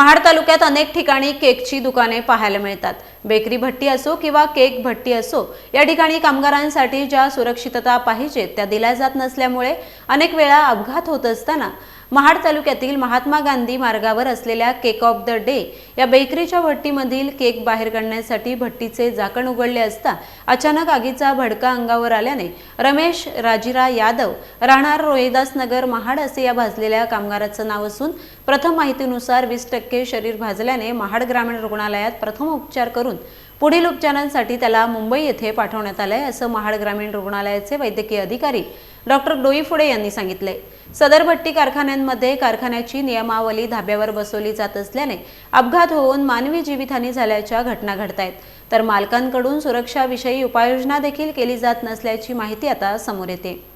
महाड तालुक्यात अनेक ठिकाणी केकची दुकाने पाहायला मिळतात. बेकरी भट्टी असो किंवा केक भट्टी असो या ठिकाणी कामगारांसाठी ज्या सुरक्षितता पाहिजेत त्या दिल्या जात नसल्यामुळे अनेक वेळा अपघात होत असताना महाड तालुक्यातील महात्मा गांधी मार्गावर असलेल्या केक ऑफ द डे या बेकरीच्या भट्टीमधील केक बाहेर काढण्यासाठी भट्टीचे झाकण उघडले असता अचानक आगीचा भडका अंगावर आल्याने रमेश राजिरा यादव राहणार रोहिदास नगर महाड असे या भाजलेल्या कामगाराचं नाव असून प्रथम माहितीनुसार वीस टक्के शरीर भाजल्याने महाड ग्रामीण रुग्णालयात प्रथम उपचार करून पुढील उपचारांसाठी त्याला मुंबई येथे पाठवण्यात आलंय असं महाड ग्रामीण रुग्णालयाचे वैद्यकीय अधिकारी डॉक्टर डोईफुडे यांनी सांगितले. सदर भट्टी कारखान्यांमध्ये कारखान्याची नियमावली धाब्यावर बसवली जात असल्याने अपघात होऊन मानवी जीवितहानी झाल्याच्या घटना घडतायत. तर मालकांकडून सुरक्षाविषयी उपाययोजना देखील केली जात नसल्याची माहिती आता समोर येते.